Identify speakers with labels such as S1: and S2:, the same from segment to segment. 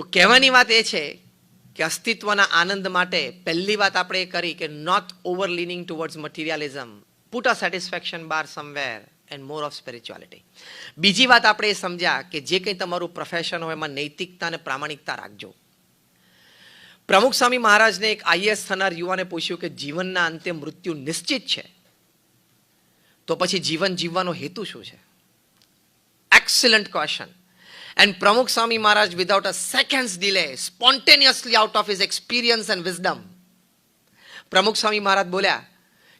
S1: તો કહેવાની વાત એ છે કે અસ્તિત્વના આનંદ માટે પહેલી વાત આપણે એ કરી કે not over leaning towards materialism put a satisfaction bar somewhere and more of spirituality બીજી વાત આપણે એ સમજ્યા કે જે કંઈ તમારું પ્રોફેશન હોય એમાં નૈતિકતા અને પ્રામાણિકતા રાખજો. પ્રમુખ સ્વામી મહારાજને એક આઈએસ થનાર યુવાને પૂછ્યું કે જીવનના અંતે મૃત્યુ નિશ્ચિત છે? તો પછી જીવન જીવવાનો હેતુ શું છે? Excellent question. And Pramukh Swami Maharaj, without a second's delay, spontaneously out of his experience and wisdom, પ્રમુખ સ્વામી મહારાજ બોલ્યા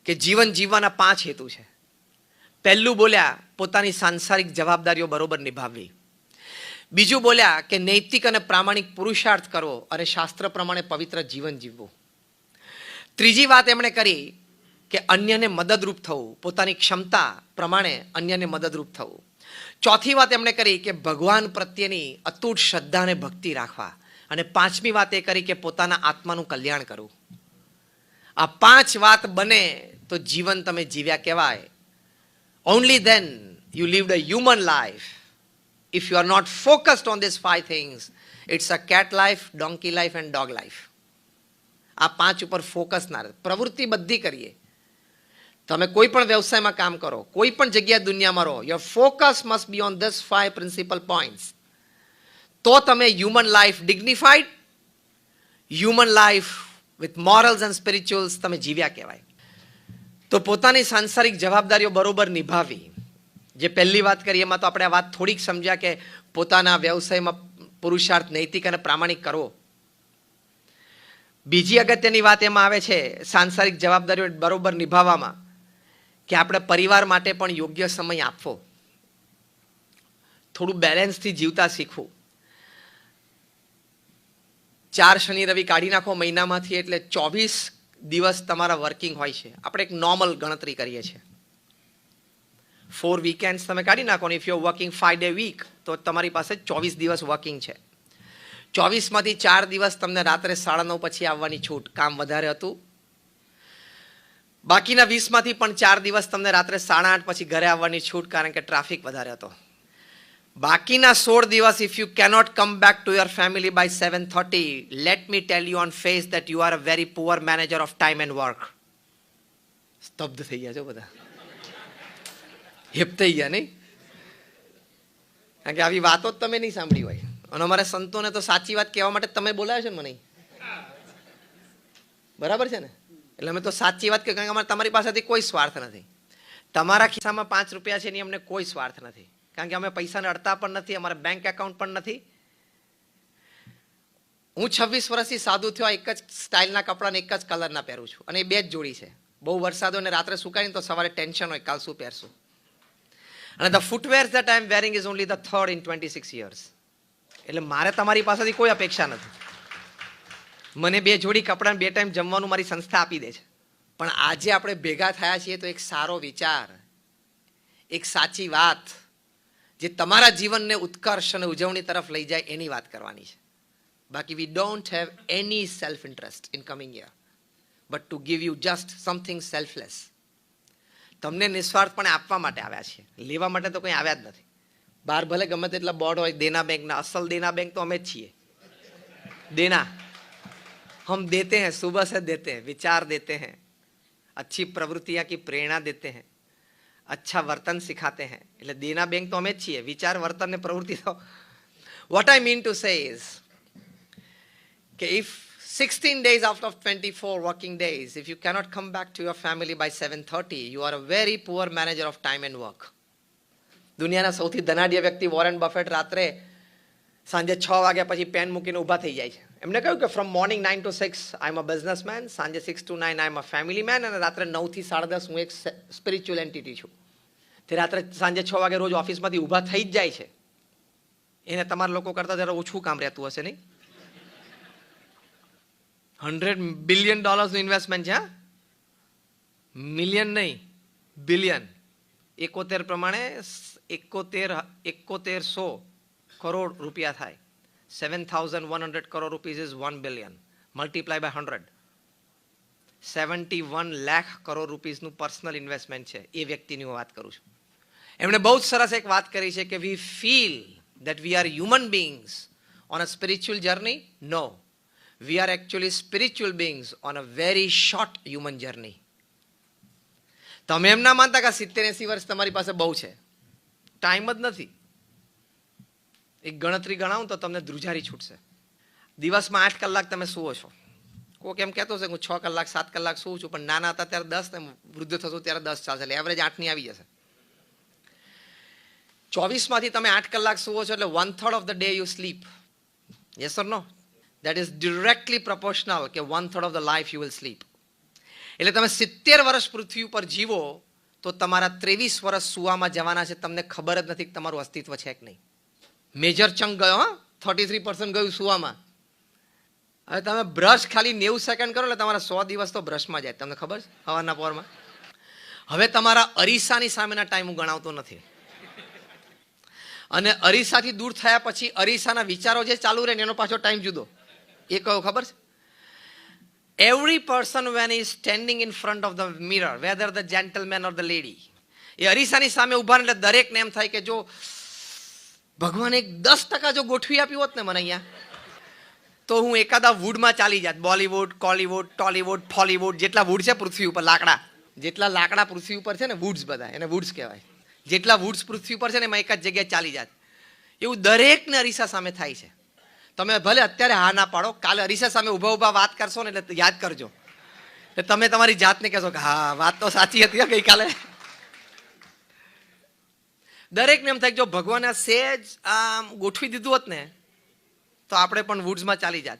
S1: કે જીવન જીવવાના પાંચ હેતુ છે. પહેલું બોલ્યા પોતાની સાંસારિક જવાબદારીઓ બરોબર નિભાવવી. બીજું બોલ્યા કે નૈતિક અને પ્રામાણિક પુરુષાર્થ કરવો અને શાસ્ત્ર પ્રમાણે પવિત્ર જીવન જીવવું. ત્રીજી વાત એમણે કરી કે અન્યને મદદરૂપ થવું પોતાની ક્ષમતા પ્રમાણે અન્યને મદદરૂપ થવું. ચોથી વાત એમણે કરી કે ભગવાન પ્રત્યેની અતૂટ શ્રદ્ધા અને ભક્તિ રાખવા. અને પાંચમી વાત એ કરી કે પોતાના આત્માનું કલ્યાણ કરવું. આ પાંચ વાત બને તો જીવન તમે જીવ્યા કહેવાય. Only then you lived a human life if you are not focused on this five things it's a cat life donkey life and dog life આ પાંચ ઉપર ફોકસ ના પ્રવૃત્તિ બધી કરીએ. તમે કોઈ પણ વ્યવસાયમાં કામ કરો, કોઈ પણ જગ્યાએ દુનિયામાં રહો your focus must be on this five principle points તો તમે human life dignified human life with morals and spirituals તમે જીવ્યા કહેવાય. તો પોતાની સાંસારિક જવાબદારીઓ બરોબર નિભાવી. જે પહેલી વાત કરી એમાં તો આપણે આ વાત થોડીક સમજ્યા કે પોતાના વ્યવસાયમાં પુરુષાર્થ નૈતિક અને પ્રામાણિક કરવો. બીજી અગત્યની વાત એમાં આવે છે, સાંસારિક જવાબદારીઓ બરોબર નિભાવવામાં. કે આપણે પરિવાર માટે પણ યોગ્ય સમય આપવો. થોડું બેલેન્સથી જીવતા શીખવું. ચાર શનિ રવિ કાઢી નાખો મહિનામાંથી એટલે ચોવીસ દિવસ તમારા વર્કિંગ હોય છે. આપણે એક નોર્મલ ગણતરી કરીએ છીએ. ફોર વીકેન્ડ્સ તમે કાઢી નાખો ને if you working five day week તો તમારી પાસે ચોવીસ દિવસ વર્કિંગ છે. ચોવીસમાંથી ચાર દિવસ તમને રાત્રે સાડા નવ પછી આવવાની છૂટ. કામ વધારે હતું. બાકીના વીસમાંથી પણ ચાર દિવસ તમને રાત્રે સાડા આઠ પછી ઘરે આવવાની છૂટ કારણ કે ટ્રાફિક વધારે હતો. બાકીના સોળ દિવસ if you cannot come back to your family by seven thirty let me tell you on face that you are a very poor manager of time and work સ્તબ્ધ થઈ ગયા છો બધા. હિપ થઈ ગયા નહીં? કારણ કે આવી વાતો જ તમે નહીં સાંભળી હોય. અને અમારે સંતોને તો સાચી વાત કહેવા માટે તમે બોલાવ્યો છે મને. બરાબર છે ને? એટલે અમે તો સાચી વાત કે કારણ કે અમારે તમારી પાસેથી કોઈ સ્વાર્થ નથી. તમારા ખિસ્સામાં પાંચ રૂપિયા છે એની અમને કોઈ સ્વાર્થ નથી. કારણ કે અમે પૈસાને અડતા પણ નથી, અમારા બેંક એકાઉન્ટ પણ નથી. હું છવ્વીસ વર્ષથી સાદું થયો એક જ સ્ટાઇલના કપડાને એક જ કલરના પહેરું છું. અને એ બે જ જોડી છે. બહુ વરસાદ હોય ને રાત્રે સુકાઈને તો સવારે ટેન્શન હોય, કાલ શું પહેરશું? અને the footwear that I am wearing is only the third in twenty six years એટલે મારે તમારી પાસેથી કોઈ અપેક્ષા નથી. મને બે જોડી કપડાં બે ટાઈમ જમવાનું મારી સંસ્થા આપી દે છે. પણ આજે આપણે ભેગા થયા છીએ તો એક સારો વિચાર, એક સાચી વાત, જે તમારા જીવનને ઉત્કર્ષ અને ઉજવણી તરફ લઈ જાય એની વાત કરવાની છે. બાકી we don't have any self interest in coming year but to give you just something selfless તમને નિસ્વાર્થપણે આપવા માટે આવ્યા છીએ. લેવા માટે તો કંઈ આવ્યા જ નથી. બહાર ભલે ગમે તેટલા બોર્ડ હોય, દેના બેંકના અસલ દેના બેંક તો અમે જ છીએ. देना हम देते हैं सुबह से देते हैं विचार देते हैं अच्छी प्रवृत्तियां की प्रेरणा देते हैं अच्छा वर्तन सिखाते हैं એટલે દેના બેંક તો અમે જ છીએ વિચાર વર્તન ને પ્રવૃત્તિ તો what I mean to say is કે if 16 days out of 24 working days if you cannot come back to your family by 7:30 you are a very poor manager of time and work દુનિયાના સૌથી ધનાઢ્ય વ્યક્તિ Warren buffet રાત્રે સાંજે છ વાગ્યા પછી pen મૂકીને ઊભા થઈ જાય છે એમને કહ્યું કે from morning nine to six I am a businessman સાંજે six to nine I am a family man અને રાત્રે નવથી સાડા દસ હું એક સ્પિરિચ્યુઅલ એન્ટિટી છું. તે રાત્રે સાંજે છ વાગે રોજ ઓફિસમાંથી ઊભા થઈ જ જાય છે. એને તમારા લોકો કરતાં જરા ઓછું કામ રહેતું હશે નહીં? હંડ્રેડ બિલિયન ડોલર્સનું ઇન્વેસ્ટમેન્ટ છે મિલિયન નહીં બિલિયન એકોતેર પ્રમાણે એકોતેર, એકોતેરસો કરોડ રૂપિયા થાય. Seven thousand one is crore rupees Multiply hundred seventy one lakh crore રૂપીઝનું personal investment છે. એ વ્યક્તિની હું વાત કરું છું. એમણે બહુ જ સરસ એક વાત કરી છે કે we feel that we are human beings on a spiritual journey no we are actually spiritual beings on a very short human journey તમે એમ ના માનતા કે સિત્તેર એસી વર્ષ તમારી પાસે બહુ છે. ટાઈમ જ નથી. એક ગણતરી ગણાવું તો તમને ધ્રુજારી છૂટશે. દિવસમાં આઠ કલાક તમે સુવો છો. કોક એમ કહેતો છે હું છ કલાક, સાત કલાક સુવું છું, પણ નાના હતા ત્યારે દસ ને વૃદ્ધ થશું ત્યારે દસ ચાલશે, એટલે એવરેજ આઠની આવી જશે. ચોવીસમાંથી તમે આઠ કલાક સુવો છો એટલે one third of the day you sleep yes or no that is directly proportional કે one third of the life you will sleep એટલે તમે સિત્તેર વર્ષ પૃથ્વી ઉપર જીવો તો તમારા ત્રેવીસ વર્ષ સુવામાં જવાના છે, તમને ખબર જ નથી કે તમારું અસ્તિત્વ છે કે નહીં. મેજર ચંક ગયો, હા. થર્ટી થ્રી પર્સન્ટ ગયું સુવામાં. હવે તમે બ્રશ ખાલી નેવું સેકન્ડ કરો એટલે તમારા સો દિવસ તો બ્રશમાં જાય. તમને ખબર છે? સવારના પોરમાં. હવે તમારા અરીસાની સામેના ટાઈમ હું ગણાવતો નથી. અને અરીસાથી દૂર થયા પછી અરીસાના વિચારો જે ચાલુ રહે એનો પાછો ટાઈમ જુદો. એ કહો, ખબર છે? Every person when is standing in front of the mirror whether the gentleman or the lady એ અરીસાની સામે રહે એટલે દરેકને એમ થાય કે જો ભગવાને એક દસ ટકા જો ગોઠવી આપ્યું હોત ને મને અહીંયા, તો હું એકાદા વુડમાં ચાલી જાત. બોલીવુડ, કોલીવુડ, ટોલીવુડ, ફોલીવુડ, જેટલા વુડ છે પૃથ્વી ઉપર, લાકડા. જેટલા લાકડા પૃથ્વી ઉપર છે ને વુડ્સ બધા, એને વુડ્સ કહેવાય. જેટલા વુડ્સ પૃથ્વી ઉપર છે ને એમાં એક જ જગ્યાએ ચાલી જાત. એવું દરેકને અરીસા સામે થાય છે. તમે ભલે અત્યારે હા ના પાડો, કાલે અરીસા સામે ઊભા ઊભા વાત કરશો ને એટલે યાદ કરજો. એટલે તમે તમારી જાતને કહેશો કે હા, વાત તો સાચી હતી ગઈકાલે. દરેકને એમ થાય જો ભગવાને સેજ આમ ગોઠવી દીધું હોત ને, તો આપણે પણ વુડ્સમાં ચાલી જાત.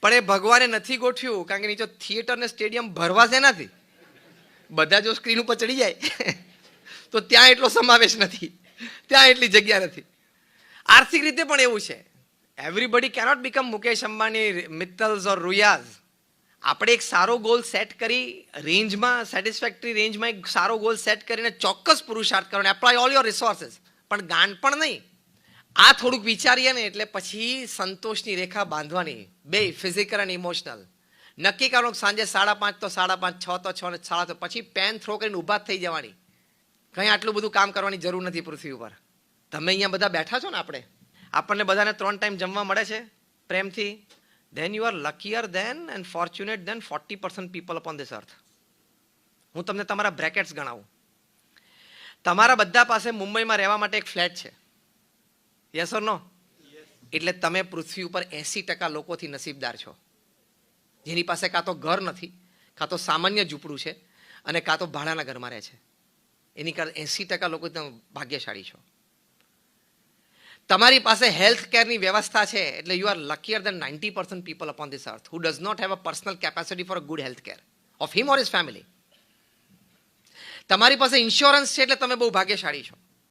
S1: પણ એ ભગવાને નથી ગોઠવ્યું, કારણ કે નીચે થિયેટર ને સ્ટેડિયમ ભરવા છે નથી બધા જો સ્ક્રીન ઉપર ચડી જાય, તો ત્યાં એટલો સમાવેશ નથી. ત્યાં એટલી જગ્યા નથી. આર્થિક રીતે પણ એવું છે. Everybody cannot become Mukesh Ambani Mittals or Ruias. આપણે એક સારો ગોલ સેટ કરી રેન્જમાં સેટિસ્ફેક્ટરી રેન્જમાં એક સારો ગોલ સેટ કરીને ચોક્કસ પુરુષાર્થ કરવાનો એપ્લાય ઓલ યોર રિસોર્સિસ પણ ગાંડ પણ નહીં. આ થોડુંક વિચારીએ ને એટલે પછી સંતોષની રેખા બાંધવાની, બે ફિઝિકલ અને ઇમોશનલ નક્કી કરવાનું સાંજે સાડા પાંચ તો સાડા પાંચ, છ તો છ ને સાડા તો, પછી પેન થ્રો કરીને ઊભા થઈ જવાની. કંઈ આટલું બધું કામ કરવાની જરૂર નથી પૃથ્વી ઉપર. તમે અહીંયા બધા બેઠા છો ને આપણે? આપણને બધાને ત્રણ ટાઈમ જમવા મળે છે પ્રેમથી? Then you are luckier than and fortunate forty percent people upon this earth હું તમને તમારા બ્રેકેટ્સ ગણાવું. તમારા બધા પાસે મુંબઈમાં રહેવા માટે એક ફ્લેટ છે. યસ ઓર નો એટલે તમે પૃથ્વી ઉપર એંસી ટકા લોકોથી નસીબદાર છો. જેની પાસે કાં તો ઘર નથી, કાં તો સામાન્ય ઝૂંપડું છે અને કાં તો ભાડાના ઘરમાં રહે છે. એની કારણે એંસી ટકા લોકો તમે ભાગ્યશાળી છો. તમારી પાસે હેલ્થ કેરની વ્યવસ્થા છે એટલે you are luckier than ninety percent people upon this earth who does not have a personal capacity for good health care of him or is family તમારી પાસે ઇન્સ્યોરન્સ છે એટલે તમે બહુ ભાગ્યશાળી છો.